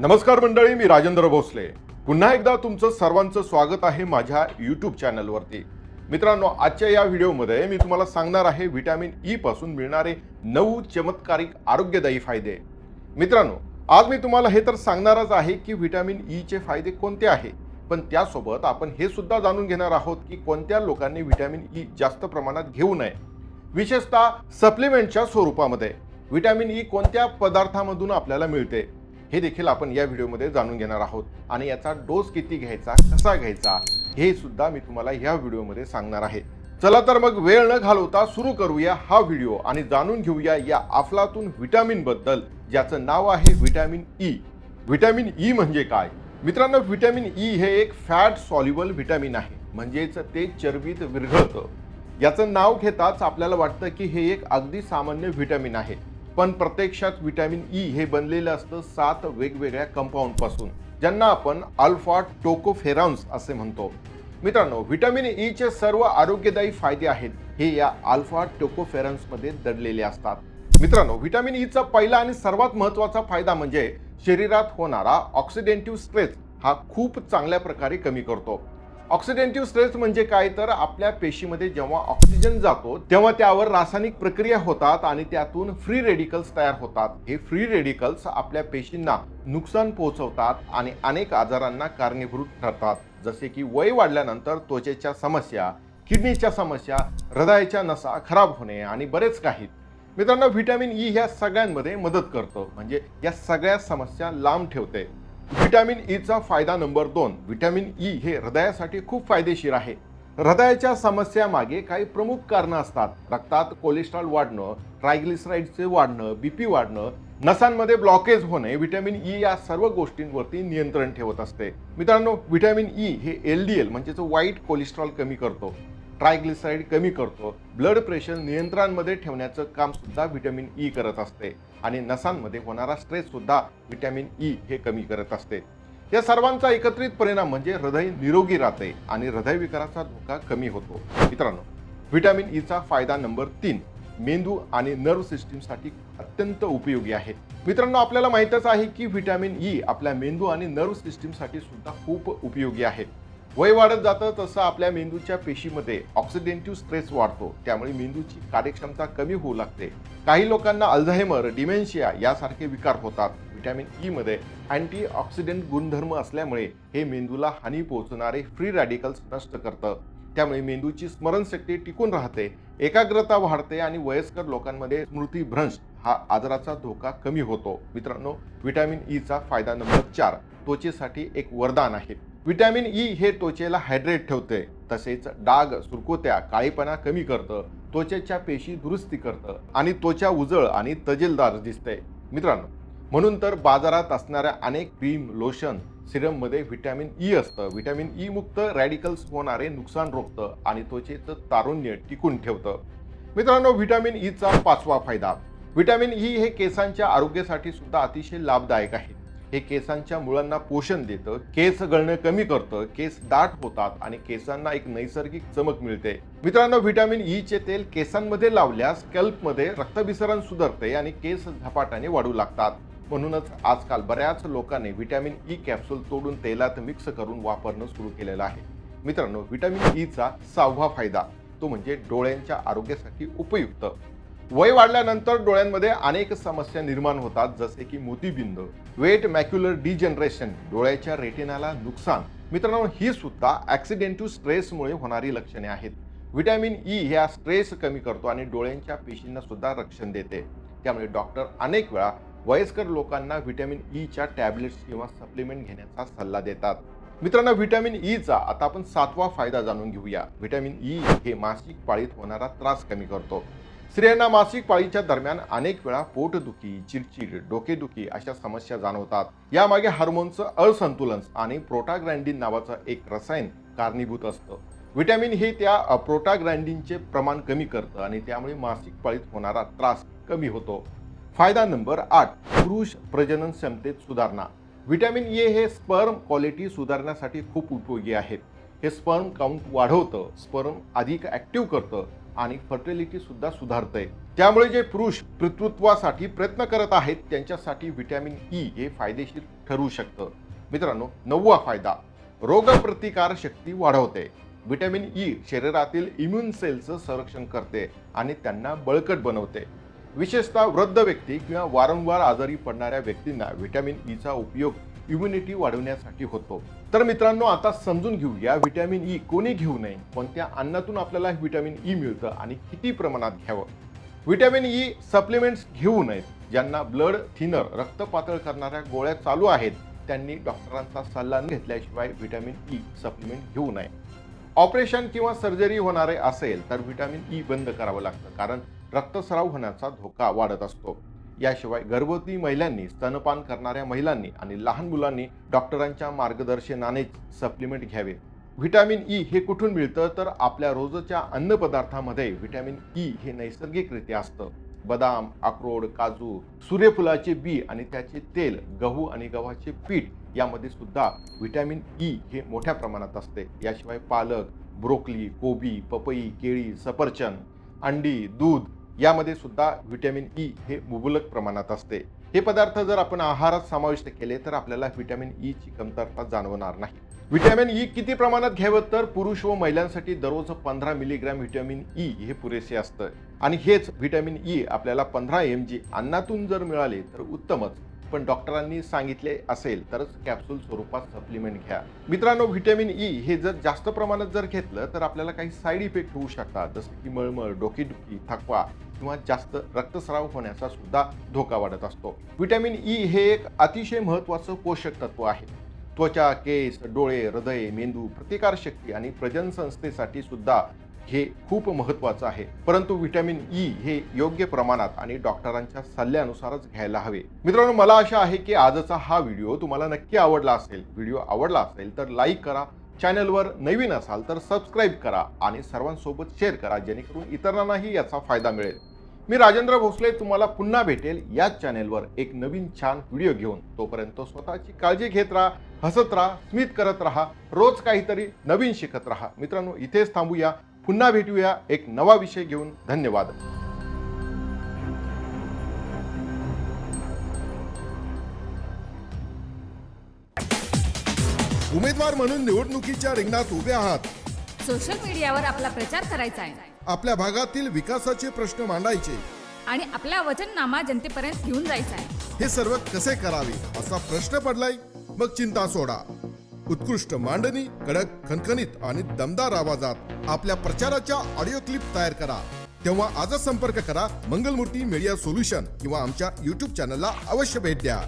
नमस्कार मंडळी मी राजेंद्र भोसले. पुन्हा एकदा तुमचं सर्वांचं स्वागत आहे माझ्या यूट्यूब चॅनलवरती मित्रांनो आजच्या या व्हिडिओमध्ये मी तुम्हाला सांगणार आहे व्हिटॅमिन ई पासून मिळणारे नऊ चमत्कारिक आरोग्यदायी फायदे. मित्रांनो आज मी तुम्हाला हे तर सांगणारच आहे की व्हिटॅमिन e ईचे फायदे कोणते आहे पण त्यासोबत आपण हे सुद्धा जाणून घेणार आहोत की कोणत्या लोकांनी व्हिटॅमिन ई जास्त प्रमाणात घेऊ नये. विशेषतः सप्लिमेंटच्या स्वरूपामध्ये. व्हिटॅमिन ई कोणत्या पदार्थामधून आपल्याला मिळते? हे देखील आपण या व्हिडिओमध्ये जाणून घेणार आहोत. आणि याचा डोस किती घ्यायचा कसा घ्यायचा हे सुद्धा मी तुम्हाला या व्हिडिओमध्ये सांगणार आहे. चला तर मग वेळ न घालवता सुरू करूया हा व्हिडिओ आणि जाणून घेऊया या अफलातून व्हिटॅमिनबद्दल ज्याचं नाव आहे व्हिटॅमिन ई. व्हिटॅमिन ई म्हणजे काय? मित्रांनो व्हिटॅमिन ई हे एक फॅट सॉल्युबल व्हिटॅमिन आहे. म्हणजेच ते चरबीत विरघळतं. याचं नाव घेताच आपल्याला वाटतं की हे एक अगदी सामान्य व्हिटॅमिन आहे. पण प्रत्यक्षात व्हिटॅमिन ई हे बनलेलं असतं सात वेगवेगळ्या कंपाऊंडपासून ज्यांना आपण अल्फा टोकोफेरॉन्स असे म्हणतो. मित्रांनो व्हिटॅमिन ईचे सर्व आरोग्यदायी फायदे आहेत हे या अल्फा टोकोफेरन्समध्ये दडलेले असतात. मित्रांनो व्हिटॅमिन ईचा पहिला आणि सर्वात महत्त्वाचा फायदा म्हणजे शरीरात होणारा ऑक्सिडेंटिव्ह स्ट्रेस हा खूप चांगल्या प्रकारे कमी करतो. ऑक्सिडेंटिव्ह स्ट्रेस म्हणजे काय? तर आपल्या पेशीमध्ये जेव्हा ऑक्सिजन जातो तेव्हा त्यावर रासायनिक प्रक्रिया होतात आणि त्यातून फ्री रेडिकल्स तयार होतात. हे फ्री रेडिकल्स आपल्या पेशींना नुकसान पोहोचवतात आणि अनेक आजारांना कारणीभूत ठरतात. जसे की वय वाढल्यानंतर त्वचेच्या समस्या किडनीच्या समस्या हृदयाच्या नसा खराब होणे आणि बरेच काही. मित्रांनो व्हिटॅमिन ई ह्या सगळ्यांमध्ये मदत करतं. म्हणजे या सगळ्या समस्या लांब ठेवते. व्हिटॅमिन e ईचा फायदा नंबर दोन. व्हिटॅमिन ई हे हृदयासाठी खूप फायदेशीर आहे. हृदयाच्या समस्यामागे काही प्रमुख कारणं असतात. रक्तात कोलेस्ट्रॉल वाढणं ट्रायग्लिसराईडचे वाढणं बीपी वाढणं नसांमध्ये ब्लॉकेज होणे व्हिटॅमिन ई या सर्व गोष्टींवरती नियंत्रण ठेवत असते. मित्रांनो व्हिटॅमिन ई हे एल डी एल म्हणजेच वाईट कोलेस्ट्रॉल कमी करतो. ट्रायग्लिसराईड कमी करतो. ब्लड प्रेशर नियंत्रणामध्ये ठेवण्याचं काम सुद्धा व्हिटॅमिन ई करत असते. आणि नसांमध्ये होणारा स्ट्रेस सुद्धा व्हिटॅमिन ई हे कमी करत असते. या सर्वांचा एकत्रित परिणाम म्हणजे हृदय निरोगी राहते आणि हृदयविकाराचा धोका कमी होतो. मित्रांनो व्हिटॅमिन ईचा फायदा नंबर तीन मेंदू आणि नर्व्ह सिस्टीमसाठी अत्यंत उपयोगी आहे. मित्रांनो आपल्याला माहीतच आहे की व्हिटॅमिन ई आपल्या मेंदू आणि नर्व्ह सिस्टीमसाठी सुद्धा खूप उपयोगी आहे. वय वाढत जातं तसं आपल्या मेंदूच्या पेशीमध्ये ऑक्सिडेंटिव्ह स्ट्रेस वाढतो. त्यामुळे मेंदूची कार्यक्षमता कमी होऊ लागते. काही लोकांना अल्झायमर डिमेन्शिया यासारखे विकार होतात. व्हिटॅमिन ई मध्ये अँटी ऑक्सिडेंट गुणधर्म असल्यामुळे हे मेंदूला हानी पोहोचणारे फ्री रॅडिकल्स नष्ट करतं. त्यामुळे मेंदूची स्मरणशक्ती टिकून राहते एकाग्रता वाढते आणि वयस्कर लोकांमध्ये स्मृतीभ्रंश हा आजाराचा धोका कमी होतो. मित्रांनो व्हिटॅमिन e ईचा फायदा नंबर चार त्वचेसाठी एक वरदान आहे. व्हिटॅमिन ई हे त्वचेला हायड्रेट ठेवते. तसेच डाग सुरकुत्या काळीपणा कमी करतं त्वचेच्या पेशी दुरुस्ती करतं आणि त्वचा उजळ आणि तजेलदार दिसते. मित्रांनो म्हणून तर बाजारात असणाऱ्या अनेक क्रीम लोशन सिरममध्ये व्हिटॅमिन ई असतं. व्हिटॅमिन ई मुक्त रॅडिकल्स होणारे नुकसान रोखतं आणि त्वचेचं तारुण्य टिकून ठेवतं. मित्रांनो व्हिटॅमिन ईचा पाचवा फायदा. व्हिटॅमिन ई हे केसांच्या आरोग्यासाठी सुद्धा अतिशय लाभदायक आहे. हे केसांच्या मुळांना पोषण देतं केस गळणं कमी करतं केस दाट होतात आणि केसांना एक नैसर्गिक चमक मिळते. मित्रांनो व्हिटॅमिन ई चे तेल केसांमध्ये लावल्यास स्कॅल्पमध्ये रक्तभिसरण सुधारते आणि केस झपाट्याने वाढू लागतात. म्हणूनच आजकाल बऱ्याच लोकांनी व्हिटॅमिन e ई कॅप्सूल तोडून तेलात मिक्स करून वापरणं सुरू केलेलं आहे. मित्रांनो व्हिटॅमिन e ईचा सहावा फायदा तो म्हणजे डोळ्यांच्या आरोग्यासाठी उपयुक्त. वय वाढल्यानंतर डोळ्यांमध्ये अनेक समस्या निर्माण होतात जसे की मोतीबिंद. वेट मॅक्युलर डिजनरेशन डोळ्याच्या रेटिनाला नुकसान. मित्रांनो ही सुद्धा ॲक्सिडेंटिव्ह स्ट्रेसमुळे होणारी लक्षणे आहेत. व्हिटॅमिन ई e ह्या स्ट्रेस कमी करतो आणि डोळ्यांच्या पेशींना सुद्धा रक्षण देते. त्यामुळे डॉक्टर अनेक वेळा वयस्कर लोकांना व्हिटॅमिन ईच्या टॅबलेट्स किंवा सप्लिमेंट घेण्याचा सल्ला देतात. मित्रांनो व्हिटॅमिन ईचा e आता आपण सातवा फायदा जाणून घेऊया. व्हिटॅमिन ई e हे मासिक पाळीत होणारा त्रास कमी करतो. स्त्रियांना मासिक पाळीच्या दरम्यान अनेक वेळा पोटदुखी चिडचिड डोकेदुखी अशा समस्या जाणवतात. यामागे हार्मोनचं असंतुलन आणि प्रोटाग्रँडिन नावाचं एक रसायन कारणीभूत असतं. व्हिटॅमिन हे त्या प्रोटाग्रँडिनचे प्रमाण कमी करतं आणि त्यामुळे मासिक पाळीत होणारा त्रास कमी होतो. फायदा नंबर आठ पुरुष प्रजनन क्षमतेत सुधारणा. व्हिटॅमिन ए हे स्पर्म क्वालिटी सुधारण्यासाठी खूप उपयोगी आहेत हे स्पर्म काउंट वाढवतं स्पर्म अधिक ॲक्टिव्ह करतं आणि फर्टिलिटी सुद्धा सुधारते त्यामुळे जे पुरुष पितृत्वासाठी प्रयत्न करत आहेत त्यांच्यासाठी व्हिटॅमिन ई e हे फायदेशीर ठरू शकतं. मित्रांनो नववा फायदा रोगप्रतिकार शक्ती वाढवते. व्हिटॅमिन ई e शरीरातील इम्युन सेलचं संरक्षण करते आणि त्यांना बळकट बनवते. विशेषतः वृद्ध व्यक्ती किंवा वारंवार आजारी पडणाऱ्या व्यक्तींना व्हिटॅमिन e ईचा उपयोग इम्युनिटी वाढवण्यासाठी होतो. तर मित्रांनो आता समजून घेऊया व्हिटॅमिन ई कोणी घेऊ नये कोणत्या अन्नातून आपल्याला व्हिटॅमिन ई मिळतं आणि किती प्रमाणात घ्यावं? व्हिटॅमिन ई सप्लिमेंट्स घेऊ नयेत ज्यांना ब्लड थिनर रक्त पातळ करणाऱ्या गोळ्या चालू आहेत त्यांनी डॉक्टरांचा सल्ला न घेतल्याशिवाय व्हिटॅमिन ई सप्लिमेंट घेऊ नये. ऑपरेशन किंवा सर्जरी होणारे असेल तर व्हिटॅमिन ई बंद करावं लागतं कारण रक्तस्राव होण्याचा धोका वाढत असतो. याशिवाय गर्भवती महिलांनी स्तनपान करणाऱ्या महिलांनी आणि लहान मुलांनी डॉक्टरांच्या मार्गदर्शनानेच सप्लिमेंट घ्यावे. व्हिटॅमिन ई हे कुठून मिळतं? तर आपल्या रोजच्या अन्नपदार्थामध्ये व्हिटॅमिन ई हे नैसर्गिकरित्या असतं. बदाम अक्रोड काजू सूर्यफुलाचे बी आणि त्याचे तेल गहू आणि गव्हाचे पीठ यामध्ये सुद्धा व्हिटॅमिन ई हे मोठ्या प्रमाणात असते. याशिवाय पालक ब्रोकली कोबी पपई केळी सफरचंद अंडी दूध यामध्ये सुद्धा व्हिटॅमिन ई हे मुबलक प्रमाणात असते. हे पदार्थ जर आपण आहारात समाविष्ट केले तर आपल्याला व्हिटॅमिन ई ची कमतरता जाणवणार नाही. व्हिटॅमिन ई किती प्रमाणात घ्यावं? तर पुरुष व महिलांसाठी दररोज पंधरा मिलीग्रॅम व्हिटॅमिन ई हे पुरेसे असतं. आणि हेच व्हिटॅमिन ई आपल्याला पंधरा एम जी अन्नातून जर मिळाले तर उत्तमच. पण डॉक्टरांनी सांगितले असेल तरच कॅप्सूल स्वरूपात सप्लिमेंट घ्या. मित्रांनो व्हिटॅमिन ई हे जर जास्त प्रमाणात जर घेतलं तर आपल्याला काही साईड इफेक्ट होऊ शकतात. जसं की मळमळ डोकेदुखी थकवा किंवा जास्त रक्तस्राव होण्याचा सुद्धा धोका वाढत असतो. व्हिटॅमिन ई हे एक अतिशय महत्वाचं पोषक तत्व आहे. त्वचा केस डोळे हृदय मेंदू प्रतिकारशक्ती आणि प्रजन संस्थेसाठी सुद्धा हे खूप महत्त्वाचं आहे. परंतु व्हिटॅमिन ई हे योग्य प्रमाणात आणि डॉक्टरांच्या सल्ल्यानुसारच घ्यायला हवे. मित्रांनो मला आशा आहे की आजचा हा व्हिडिओ तुम्हाला नक्की आवडला असेल. व्हिडिओ आवडला असेल तर लाईक करा चॅनलवर नवीन असाल तर सबस्क्राईब करा आणि सर्वांसोबत शेअर करा जेणेकरून इतरांनाही याचा फायदा मिळेल. मी राजेंद्र भोसले तुम्हाला पुन्हा भेटेल याच चॅनेलवर एक नवीन छान व्हिडिओ घेऊन. तोपर्यंत स्वतःची काळजी घेत राहा हसत राहा स्मित करत राहा रोज काहीतरी नवीन शिकत राहा. मित्रांनो इथेच थांबूया. पुन्हा भेटूया एक नवा विषय घेऊन. धन्यवाद. उमेदवार म्हणून निवडणुकीच्या रिंगणात उभे आहात. सोशल मीडियावर आपला प्रचार करायचा आहे. आपल्या भागातील विकासाचे प्रश्न मांडायचे. आणि आपला वचननामा जनतेपर्यंत घेऊन जायचा आहे. हे सर्व कसे करावे असा प्रश्न पडलाय? मग चिंता सोडा. उत्कृष्ट मांडणी कडक खणखणीत आणि दमदार आवाजात. आपल्या प्रचाराच्या ऑडिओ क्लिप तयार करा. तेव्हा आजच संपर्क करा. मंगलमूर्ती मीडिया सोल्युशन किंवा आमच्या युट्यूब चॅनलला अवश्य भेट द्या.